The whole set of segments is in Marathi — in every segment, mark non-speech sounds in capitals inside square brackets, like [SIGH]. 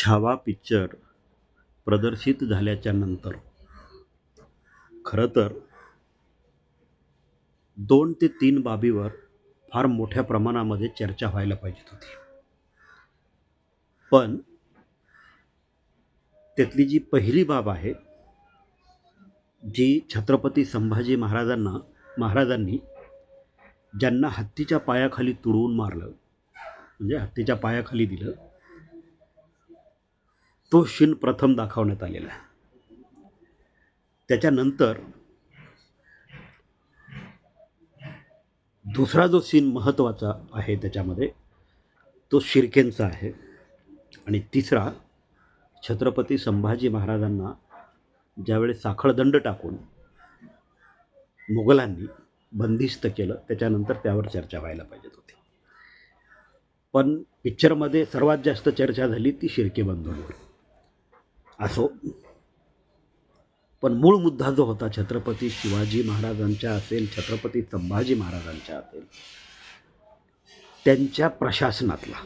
छावा पिक्चर प्रदर्शित झाल्याच्यानंतर. खरं तर दोन ते तीन बाबीवर फार मोठ्या प्रमाणामध्ये चर्चा व्हायला पाहिजे होती. पण त्यातली जी पहिली बाब आहे जी छत्रपती संभाजी महाराजांना महाराजांनी ज्यांना हत्तीच्या पायाखाली तुडवून मारलं म्हणजे हत्तीच्या पायाखाली दिलं तो शीन प्रथम दाखवण्यात आलेला आहे. त्याच्यानंतर दुसरा जो सीन महत्त्वाचा आहे त्याच्यामध्ये तो शिर्केंचा आहे. आणि तिसरा छत्रपती संभाजी महाराजांना ज्यावेळेस साखळदंड टाकून मुघलांनी बंदिस्त केलं त्याच्यानंतर त्यावर चर्चा व्हायला पाहिजेत होती. पण पिक्चरमध्ये सर्वात जास्त चर्चा झाली ती शिर्के बंधूंवर. असो. पण मूळ मुद्दा जो होता छत्रपती शिवाजी महाराजांच्या असेल छत्रपती संभाजी महाराजांच्या असेल त्यांच्या प्रशासनातला.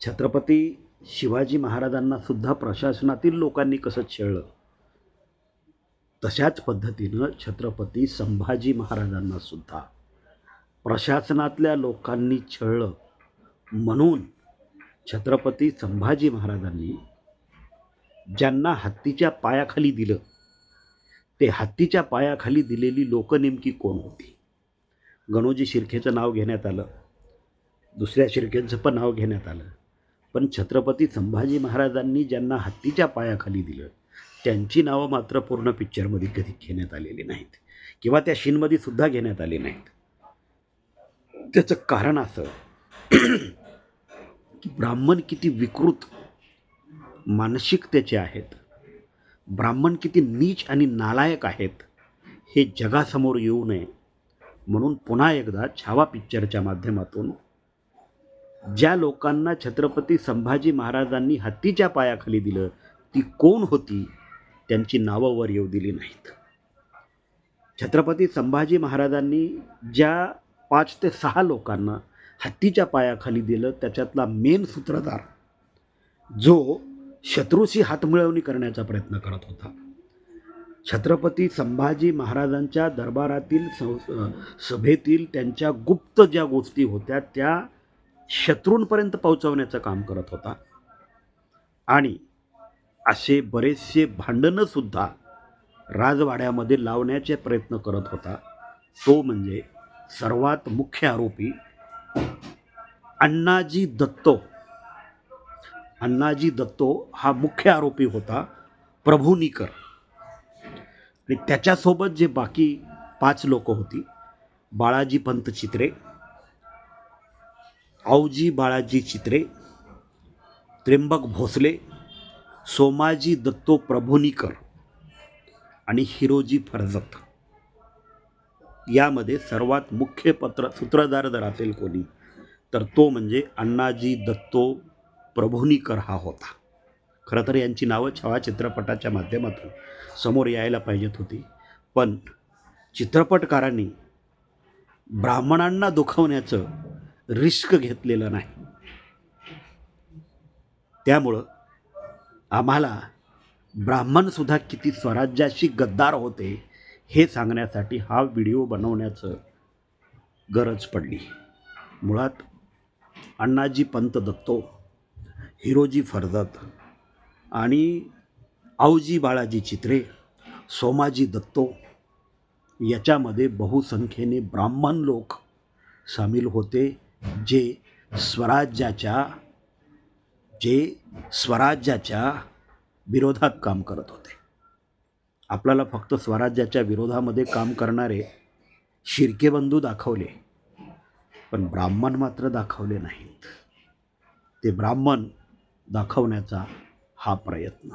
छत्रपती शिवाजी महाराजांना सुद्धा प्रशासनातील लोकांनी कसं छेळलं? तशाच पद्धतीनं छत्रपती संभाजी महाराजांना सुद्धा प्रशासनातल्या लोकांनी छळलं. म्हणून छत्रपती संभाजी महाराजांनी ज्यांना हत्तीच्या पायाखाली दिलं. ते हत्तीच्या पायाखाली दिलेली लोक नेमकी कोण होती? गणोजी शिर्केचं नाव घेण्यात आलं. दुसऱ्या शिर्केचं पण नाव घेण्यात आलं. पण छत्रपती संभाजी महाराजांनी ज्यांना हत्तीच्या पायाखाली दिलं त्यांची नावं मात्र पूर्ण पिक्चरमध्ये कधी घेण्यात आलेली नाहीत. किंवा त्या शीनमध्ये सुद्धा घेण्यात आली नाहीत. त्याचं कारण असं [CLEARS THROAT] की ब्राह्मण किती विकृत मानसिकतेचे आहेत. ब्राह्मण किती नीच आणि नालायक आहेत. हे जगासमोर येऊ नये. म्हणून पुन्हा एकदा छावा पिक्चरच्या माध्यमातून ज्या लोकांना छत्रपती संभाजी महाराजांनी हत्तीच्या पायाखाली दिलं ती कोण होती? त्यांची नावं वर येऊ दिली नाहीत. छत्रपती संभाजी महाराजांनी ज्या पाच ते सहा लोकांना हत्तीच्या पायाखाली दिलं त्याच्यातला मेन सूत्रधार जो शत्रूशी हातमिळवणी करण्याचा प्रयत्न करत होता. छत्रपती संभाजी महाराजांच्या दरबारातील सं सभेतील त्यांच्या गुप्त ज्या गोष्टी होत्या त्या शत्रूंपर्यंत पोहोचवण्याचं काम करत होता. आणि असे बरेचसे भांडणंसुद्धा राजवाड्यामध्ये लावण्याचे प्रयत्न करत होता. तो म्हणजे सर्वात मुख्य आरोपी अण्णाजी दत्तो. अण्णाजी दत्तो हा मुख्य आरोपी होता प्रभुनीकर. आणि त्याच्यासोबत जे बाकी पाच लोक होती बाळाजी पंत चित्रे आऊजी बाळाजी चित्रे त्र्यंबक भोसले सोमाजी दत्तो प्रभुनीकर आणि हिरोजी फरजत. यामध्ये सर्वात मुख्य पत्र सूत्रधार जर असेल कोणी तर तो म्हणजे अण्णाजी दत्तो प्रभुनीकर हा होता. खरं तर यांची नावं छावा चित्रपटाच्या माध्यमातून समोर यायला पाहिजेत होती. पण चित्रपटकारांनी ब्राह्मणांना दुखवण्याचं रिस्क घेतलेलं नाही. त्यामुळं आम्हाला ब्राह्मणसुद्धा किती स्वराज्याशी गद्दार होते हे सांगण्यासाठी हा व्हिडिओ बनवण्याचं गरज पडली. मुळात अण्णाजी पंत दत्तो हिरोजी फरदत आणि आऊजी बाळाजी चित्रे सोमाजी दत्तो याच्यामध्ये बहुसंख्येने ब्राह्मण लोक सामील होते जे स्वराज्याच्या जे स्वराज्याच्या विरोधात काम करत होते. आपल्याला फक्त स्वराज्याच्या विरोधामध्ये काम करणारे शिर्केबंधू दाखवले पण ब्राह्मण मात्र दाखवले नाहीत. ते ब्राह्मण दाखवण्याचा हा प्रयत्न.